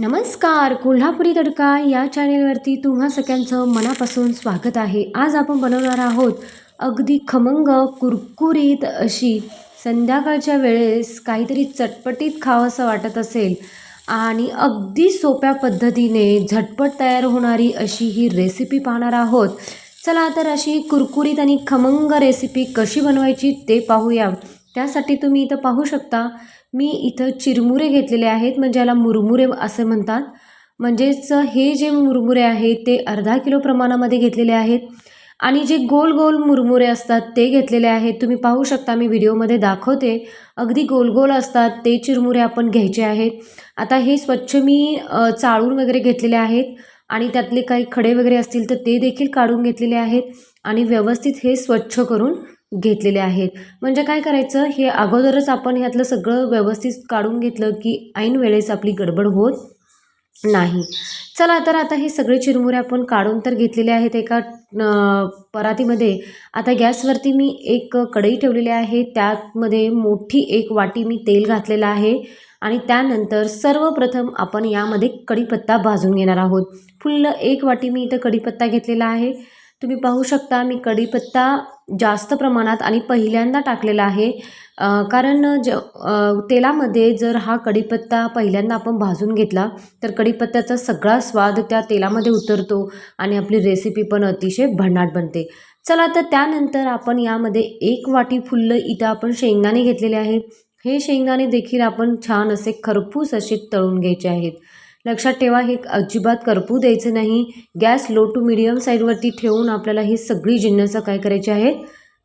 नमस्कार कोल्हापुरी तडका या चॅनेलवरती तुम्हा सगळ्यांचं मनापासून स्वागत आहे. आज आपण बनवणार आहोत अगदी खमंग कुरकुरीत अशी संध्याकाळच्या वेळेस काहीतरी चटपटीत खावंसं वाटत असेल आणि अगदी सोप्या पद्धतीने झटपट तयार होणारी अशी ही रेसिपी पाहणार आहोत. चला तर अशी कुरकुरीत आणि खमंग रेसिपी कशी बनवायची ते पाहूया. त्यासाठी तुम्ही इथं पाहू शकता मी इथं चिरमुरे घेतलेले आहेत म्हणजे याला मुरमुरे असे म्हणतात. म्हणजेच हे जे मुरमुरे आहेत ते अर्धा किलो प्रमाणामध्ये घेतलेले आहेत. आणि जे गोल गोल मुरमुरे असतात ते घेतलेले आहेत. तुम्ही पाहू शकता मी व्हिडिओमध्ये दाखवते. अगदी गोल गोल असतात ते चिरमुरे आपण घ्यायचे आहेत. आता हे स्वच्छ मी चाळून वगैरे घेतलेले आहेत. आणि त्यातले काही खडे वगैरे असतील तर ते देखील काढून घेतलेले आहेत. आणि व्यवस्थित हे स्वच्छ करून घेतलेले आहेत. म्हणजे काय करायचं? हे अगोदरच आपण ह्यातलं सगळं व्यवस्थित काढून घेतलं की ऐन वेळेस आपली गडबड होत नाही. चला तर आता हे सगळे चिरमुरे आपण काढून तर घेतलेले आहेत एका परातीमध्ये. आता गॅसवरती मी एक कढई ठेवलेली आहे. त्यामध्ये मोठी एक वाटी मी तेल घातलेलं आहे. आणि त्यानंतर सर्वप्रथम आपण यामध्ये कढीपत्ता भाजून घेणार आहोत. फुल्ल एक वाटी मी इथं कढीपत्ता घेतलेला आहे. तुम्ही पाहू शकता मी कढीपत्ता जास्त प्रमाणात आणि पहिल्यांदा टाकलेला आहे. कारण ज तेलामध्ये जर हा कढीपत्ता पहिल्यांदा आपण भाजून घेतला तर कढीपत्त्याचा सगळा स्वाद त्या तेलामध्ये उतरतो आणि आपली रेसिपी पण अतिशय भन्नाट बनते. चला तर त्यानंतर आपण यामध्ये एक वाटी फुल्ल इथं आपण शेंगदाणे घेतलेले आहे हे शेंगदाणे देखील आपण छान असे खरपूस असे तळून घ्यायचे आहेत. लक्षात ठेवा हे अजिबात करपू द्यायचं नाही. गॅस लो टू मिडियम साईडवरती ठेवून आपल्याला ही सगळी जिन्नसं काय करायची आहेत?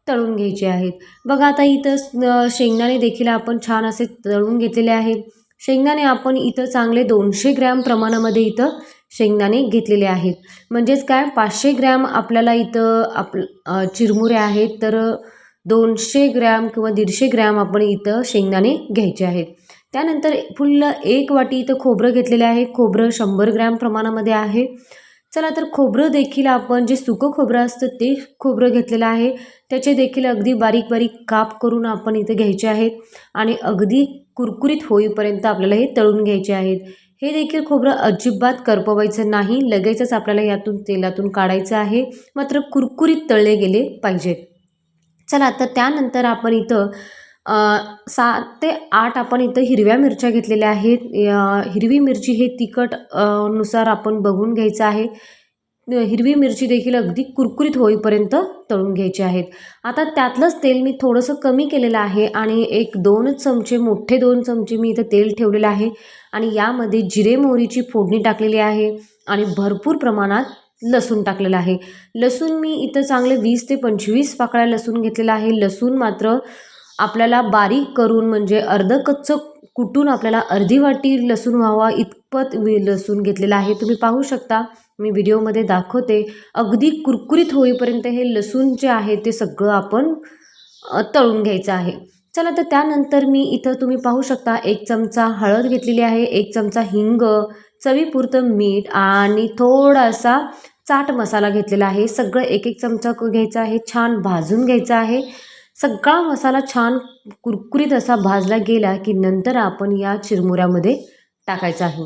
तळून घ्यायची आहेत. बघा आता इथं शेंगदाणे देखील आपण छान असे तळून घेतलेले आहेत. शेंगदाणे आपण इथं चांगले दोनशे ग्रॅम प्रमाणामध्ये इथं शेंगदाणे घेतलेले आहेत. म्हणजेच काय? पाचशे ग्रॅम आपल्याला इथं आप चिरमुरे आहेत तर दोनशे ग्रॅम किंवा दीडशे ग्रॅम आपण इथं शेंगदाणे घ्यायचे आहेत. त्यानंतर फुल्ल एक वाटी इथं खोबरं घेतलेलं आहे. खोबरं शंभर ग्रॅम प्रमाणामध्ये आहे. चला तर खोबरं देखील आपण जे सुकं खोबरं असतं ते खोबरं घेतलेलं आहे. त्याचे देखील अगदी बारीक बारीक काप करून आपण इथे घ्यायचे आहेत आणि अगदी कुरकुरीत होईपर्यंत आपल्याला हे तळून घ्यायचे आहेत. हे देखील खोबरं अजिबात करपवायचं नाही. लगेचच आपल्याला यातून तेलातून काढायचं आहे. मात्र कुरकुरीत तळले गेले पाहिजेत. चला तर त्यानंतर आपण इथं सात ते आठ आपण इथं हिरव्या मिरच्या घेतलेल्या आहेत. हिरवी मिरची हे तिखटनुसार आपण बघून घ्यायचं आहे. हिरवी मिरची देखील अगदी कुरकुरीत होईपर्यंत तळून घ्यायची आहेत. आता त्यातलंच तेल मी थोडंसं कमी केलेलं आहे आणि एक दोनच चमचे मोठे दोन चमचे मी इथं तेल ठेवलेलं आहे. आणि यामध्ये जिरे मोहरीची फोडणी टाकलेली आहे आणि भरपूर प्रमाणात लसूण टाकलेलं आहे. लसूण मी इथं चांगले वीस ते पंचवीस पाकळ्या लसूण घेतलेला आहे. लसूण मात्र आपल्याला बारीक करून म्हणजे अर्धं कच्चं कुटून आपल्याला अर्धी वाटी लसूण व्हावा इतपत लसूण घेतलेला आहे. तुम्ही पाहू शकता मी व्हिडिओमध्ये दाखवते. अगदी कुरकुरीत होईपर्यंत हे लसूण जे आहे ते सगळं आपण तळून घ्यायचं आहे. चला तर त्यानंतर मी इथं तुम्ही पाहू शकता एक चमचा हळद घेतलेली आहे एक चमचा हिंग चवीपुरतं मीठ आणि थोडासा चाट मसाला घेतलेला आहे. सगळं एक एक चमचा घ्यायचा आहे छान भाजून घ्यायचा आहे. सगळा मसाला छान कुरकुरीत असा भाजला गेला की नंतर आपण या चिरमुऱ्यामध्ये टाकायचा आहे.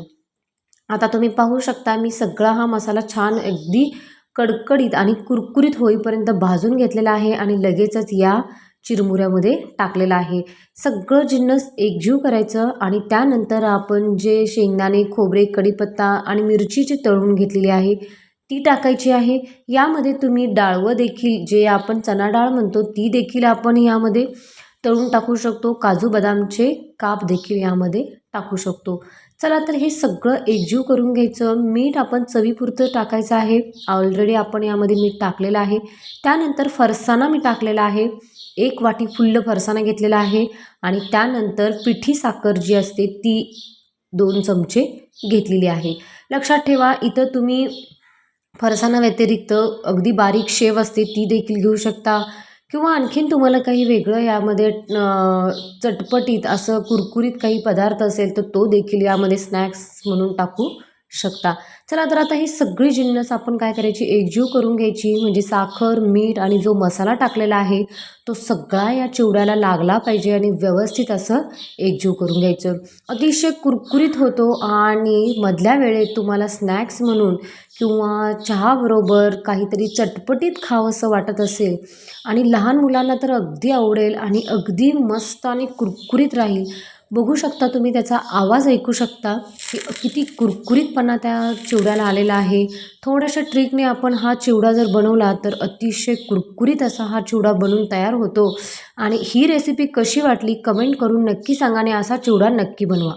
आता तुम्ही पाहू शकता मी सगळा हा मसाला छान अगदी कडकडीत आणि कुरकुरीत होईपर्यंत भाजून घेतलेला आहे आणि लगेचच या चिरमुऱ्यामध्ये टाकलेला आहे. सगळं जिन्नस एकजीव करायचं आणि त्यानंतर आपण जे शेंगदाणे खोबरे कढीपत्ता आणि मिरची जी तळून घेतलेली आहे ती टाकायची आहे. यामध्ये तुम्ही डाळवं देखील जे आपण चणा डाळ म्हणतो ती देखील आपण यामध्ये तळून टाकू शकतो. काजू बदामचे काप देखील यामध्ये टाकू शकतो. चला तर हे सगळं एकजीव करून घ्यायचं. मीठ आपण चवीपुरतं टाकायचं आहे. ऑलरेडी आपण यामध्ये मीठ टाकलेलं आहे. त्यानंतर फरसाणा मी टाकलेला आहे. एक वाटी फुल्ल फरसाणा घेतलेला आहे. आणि त्यानंतर पिठी साखर जी असते ती दोन चमचे घेतलेली आहे. लक्षात ठेवा इथं तुम्ही फरसाणाव्यतिरिक्त अगदी बारीक शेव असते ती देखील घेऊ शकता. किंवा आणखीन तुम्हाला काही वेगळं यामध्ये चटपटीत असं कुरकुरीत काही पदार्थ असेल तर तो देखील यामध्ये स्नॅक्स म्हणून टाकू शकता. चला तर आता ही सगळी जिन्नस आपण काय करायची? एकजीव करून घ्यायची. म्हणजे साखर मीठ आणि जो मसाला टाकलेला आहे तो सगळा या चिवड्याला लागला पाहिजे आणि व्यवस्थित असं एकजीव करून घ्यायचं. अतिशय कुरकुरीत होतो आणि मधल्या वेळेत तुम्हाला स्नॅक्स म्हणून किंवा चहाबरोबर काहीतरी चटपटीत खावंसं वाटत असेल आणि लहान मुलांना तर अगदी आवडेल आणि अगदी मस्त आणि कुरकुरीत राहील. बघू शकता तुम्ही त्याचा आवाज ऐकू शकता की किती कुरकुरीतपणा त्या चिवड्याला आलेला आहे. थोड्याशा ट्रिकने आपण हा चिवडा जर बनवला तर अतिशय कुरकुरीत असा हा चिवडा बनून तयार होतो. आणि ही रेसिपी कशी वाटली कमेंट करून नक्की सांगा आणि असा चिवडा नक्की बनवा.